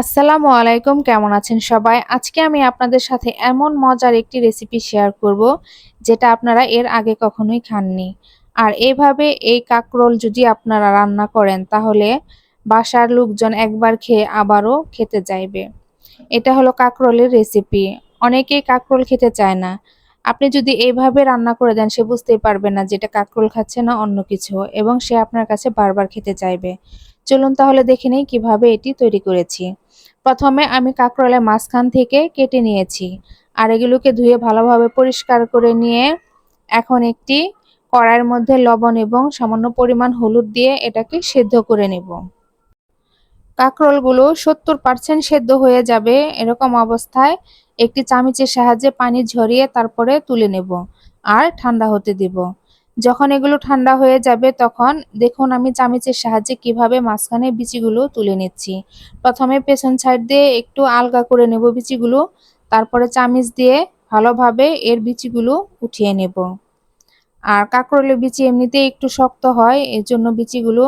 আসসালামু আলাইকুম, কেমন আছেন সবাই? আজকে আমি আপনাদের সাথে এমন মজার একটি রেসিপি শেয়ার করব, যেটা আপনারা এর আগে কখনোই খাননি। আর এভাবে এই কাকরোল যদি আপনারা রান্না করেন, তাহলে বাসার লোকজন একবার খেয়ে আবারও খেতে চাইবে। এটা হলো কাকরোলের রেসিপি অনেকেই কাকরোল খেতে চায় না। আপনি যদি এইভাবে রান্না করে দেন, সে বুঝতেই পারবে না যেটা কাকরোল খাচ্ছে না অন্য কিছু, এবং সে আপনার কাছে বারবার খেতে চাইবে। চলুন তাহলে দেখে নেই কীভাবে এটি তৈরি করেছি। প্রথমে আমি কাঁকরোলের মাঝখান থেকে কেটে নিয়েছি আর এগুলোকে ধুয়ে ভালোভাবে পরিষ্কার করে নিয়ে এখন একটি কড়াইয়ের মধ্যে লবণ এবং সামান্য পরিমাণ হলুদ দিয়ে এটাকে সেদ্ধ করে নেব। কাঁকরোলগুলো সত্তর পার্সেন্ট সেদ্ধ হয়ে যাবে এরকম অবস্থায় একটি চামিচের সাহায্যে পানি ঝরিয়ে তারপরে তুলে নেব আর ঠান্ডা হতে দেব। যখন এগুলো ঠান্ডা হয়ে যাবে তখন দেখুন আমি চামিচের সাহায্যে কীভাবে মাঝখানে বিচিগুলো তুলে নিচ্ছি। প্রথমে পেছন সাইড দিয়ে একটু আলগা করে নেব বিচিগুলো, তারপরে চামিচ দিয়ে ভালোভাবে এর বিচিগুলো উঠিয়ে নেব। আর কাঁকরোলের বিচি এমনিতেই একটু শক্ত হয় এর জন্য বিচিগুলো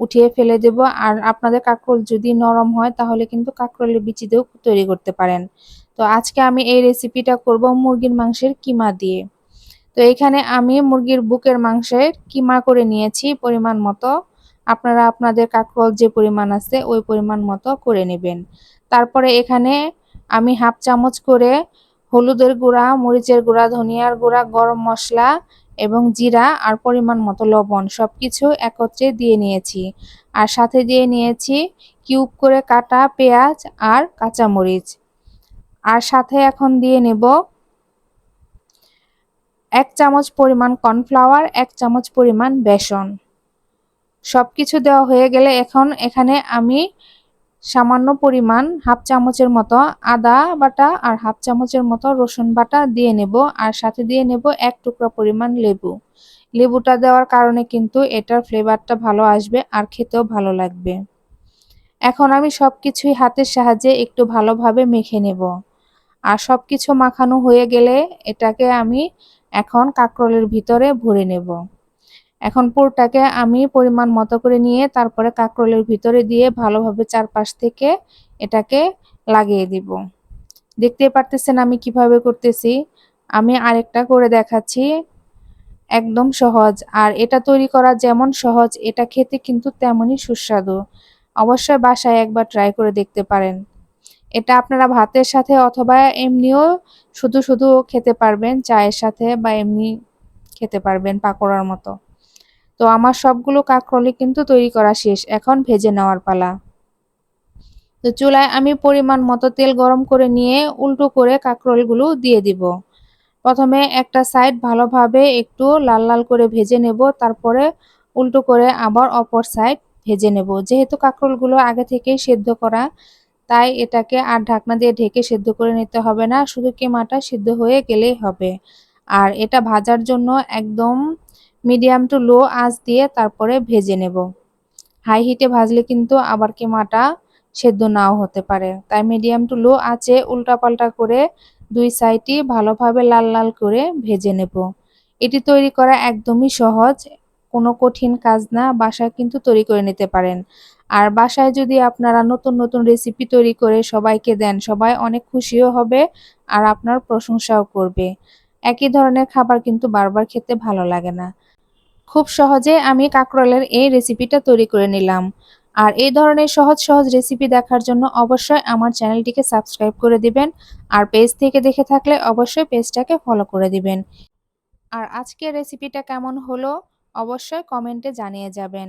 উঠিয়ে ফেলে দেব। আর আপনাদের কাঁকরোল যদি নরম হয় তাহলে কিন্তু কাঁকরোলের বিচি দিয়েও তৈরি করতে পারেন। তো আজকে আমি এই রেসিপিটা করব মুরগির মাংসের কিমা দিয়ে। তো এখানে আমি মুরগির বুকের মাংসের কিমা করে নিয়েছি পরিমাণ মতো। আপনারা আপনাদের কাকরোল যে পরিমাণ আছে ওই পরিমাণ মতো করে নেবেন। তারপরে এখানে আমি হাফ চামচ করে হলুদের গুঁড়া, মরিচের গুঁড়া, ধনিয়ার গুঁড়া, গরম মশলা এবং জিরা আর পরিমাণ মতো লবণ সব কিছু একত্রে দিয়ে নিয়েছি। আর সাথে দিয়ে নিয়েছি কিউব করে কাটা পেঁয়াজ আর কাঁচামরিচ। আর সাথে এখন দিয়ে নেব এক চামচ পরিমাণ কর্নফ্লাওয়ার, এক চামচ পরিমাণ বেসন। সব কিছু দেওয়া হয়ে গেলে এখন এখানে আমি সামান্য পরিমাণ হাফ চামচের মতো আদা বাটা আর হাফ চামচের মতো রসুন বাটা দিয়ে নেব আর সাথে দিয়ে নেব এক টুকরা পরিমাণ লেবু। লেবুটা দেওয়ার কারণে কিন্তু এটার ফ্লেভারটা ভালো আসবে আর খেতেও ভালো লাগবে। এখন আমি সব কিছুই হাতের সাহায্যে একটু ভালোভাবে মেখে নেব। আর সব কিছু মাখানো হয়ে গেলে এটাকে আমি এখন কাঁকরোলের ভিতরে ভরে নেব। এখন পুরটাকে আমি পরিমাণ মতো করে নিয়ে তারপরে কাঁকরোলের ভিতরে দিয়ে ভালোভাবে চারপাশ থেকে এটাকে লাগিয়ে দিব। দেখতে পারতেছেন আমি কীভাবে করতেছি। আমি আরেকটা করে দেখাচ্ছি। একদম সহজ। আর এটা তৈরি করা যেমন সহজ, এটা খেতে কিন্তু তেমনই সুস্বাদু। অবশ্যই বাসায় একবার ট্রাই করে দেখতে পারেন। এটা আপনারা ভাতের সাথে অথবা এমনিও শুধু শুধু খেতে পারবেন, চায়ের সাথে বা এমনি খেতে পারবেন পাকোড়ার মতো। তো আমার সবগুলো কাঁকরোলি কিন্তু তৈরি করা শেষ, এখন ভেজে নেওয়ার পালা। তো চুলায় আমি পরিমাণ মতো তেল গরম করে নিয়ে উল্টো করে কাঁকরোলগুলো দিয়ে দিব। প্রথমে একটা সাইড ভালোভাবে একটু লাল লাল করে ভেজে নেব, তারপরে উল্টো করে আবার অপর সাইড ভেজে নেব। যেহেতু কাঁকরোলগুলো আগে থেকেই সেদ্ধ করা তাই এটাকে আর ঢাকনা দিয়ে ঢেকে সেদ্ধ করে নিতে হবে না, শুধু কেমাটা সিদ্ধ হয়ে গেলেই হবে। আর এটা ভাজার জন্য একদম মিডিয়াম টু লো আঁচ দিয়ে তারপরে ভেজে নেব। হাই হিটে ভাজলে কিন্তু আবার কেমাটা সেদ্ধ নাও হতে পারে। তাই মিডিয়াম টু লো আঁচে উল্টাপাল্টা করে দুই সাইডই ভালোভাবে লাল লাল করে ভেজে নেব। এটি তৈরি করা একদমই সহজ, কোনো কঠিন কাজ না, বাসায় কিন্তু তৈরি করে নিতে পারেন। আর বাসায় যদি আপনারা নতুন নতুন রেসিপি তৈরি করে সবাইকে দেন, সবাই অনেক খুশিও হবে আর আপনার প্রশংসাও করবে। একই ধরনের খাবার কিন্তু বারবার খেতে ভালো লাগে না। খুব সহজে আমি কাঁকরোলের এই রেসিপিটা তৈরি করে নিলাম। আর এই ধরনের সহজ সহজ রেসিপি দেখার জন্য অবশ্যই আমার চ্যানেলটিকে সাবস্ক্রাইব করে দিবেন আর পেজ থেকে দেখে থাকলে অবশ্যই পেজটাকে ফলো করে দিবেন। আর আজকের রেসিপিটা কেমন হলো? অবশ্যই কমেন্টে জানিয়ে যাবেন।